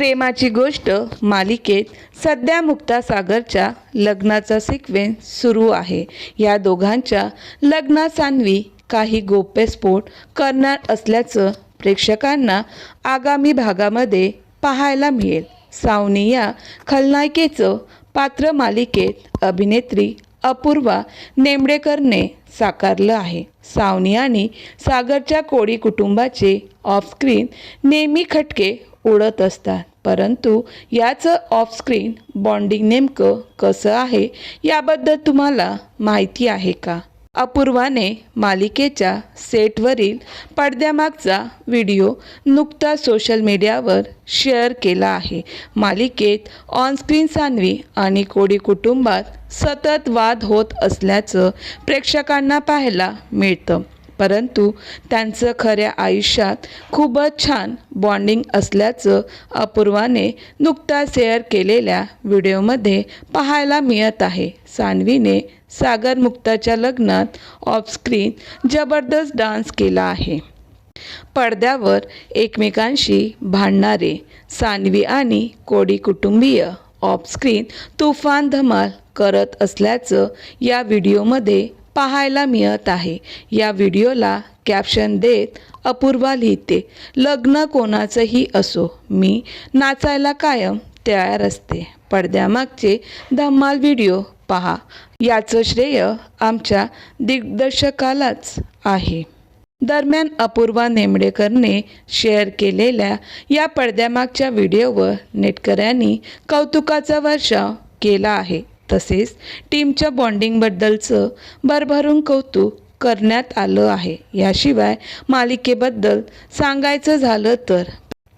प्रेमाची गोष्ट मालिकेत सध्या मुक्तासागरच्या लग्नाचा सिक्वेन्स सुरू आहे. या दोघांच्या लग्नासान्वी काही गोप्यस्फोट करणार असल्याचं प्रेक्षकांना आगामी भागामध्ये पाहायला मिळेल. सावनी या खलनायिकेचं पात्र मालिकेत अभिनेत्री अपूर्वा नेमडेकरने साकारलं आहे. सावनी आणि सागरच्या कोळी कुटुंबाचे ऑफस्क्रीन नेहमी खटके उडत असतात. परंतु याचं ऑफस्क्रीन बॉन्डिंग नेमकं कसं आहे याबद्दल तुम्हाला माहिती आहे का? अपूर्वाने मालिकेच्या सेटवरील पडद्यामागचा व्हिडिओ नुकता सोशल मीडियावर शेअर केला आहे. मालिकेत ऑनस्क्रीन सानवी आणि कोडी कुटुंबात सतत वाद होत असल्याचं प्रेक्षकांना पाहायला मिळतं. परंतु त्यांचं खऱ्या आयुष्यात खूपच छान बॉन्डिंग असल्याचं अपूर्वाने नुकताच शेअर केलेल्या व्हिडिओमध्ये पाहायला मिळत आहे. सान्वीने सागर मुक्ताच्या लग्नात ऑफस्क्रीन जबरदस्त डान्स केला आहे. पडद्यावर एकमेकांशी भांडणारे सान्वी आणि कोडी कुटुंबीय ऑफस्क्रीन तुफान धमाल करत असल्याचं या व्हिडिओमध्ये पाहायला मिळत आहे. या व्हिडिओला कॅप्शन देत अपूर्वा लिहिते लग्न कोणाचंही असो मी नाचायला कायम तयार असते. पडद्यामागचे धम्माल व्हिडिओ पहा. याचं श्रेय आमच्या दिग्दर्शकालाच आहे. दरम्यान अपूर्वा नेमडेकरने शेअर केलेल्या या पडद्यामागच्या व्हिडिओवर नेटकऱ्यांनी कौतुकाचा वर्षाव केला आहे. तसेच टीमच्या बॉन्डिंगबद्दलचं भरभरून कौतुक करण्यात आलं आहे. याशिवाय मालिकेबद्दल सांगायचं झालं तर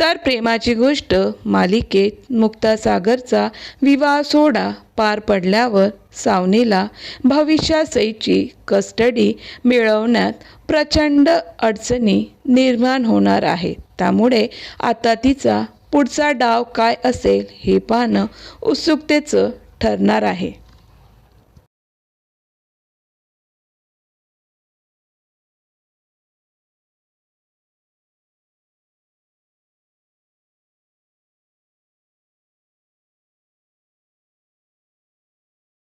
तर प्रेमाची गोष्ट मालिकेत मुक्तासागरचा विवाह सोहळा पार पडल्यावर सावनीला भविष्यासहीची कस्टडी मिळवण्यात प्रचंड अडचणी निर्माण होणार आहे त्यामुळे आता तिचा पुढचा डाव काय असेल हे पाहणं उत्सुकतेचं ठरणार आहे.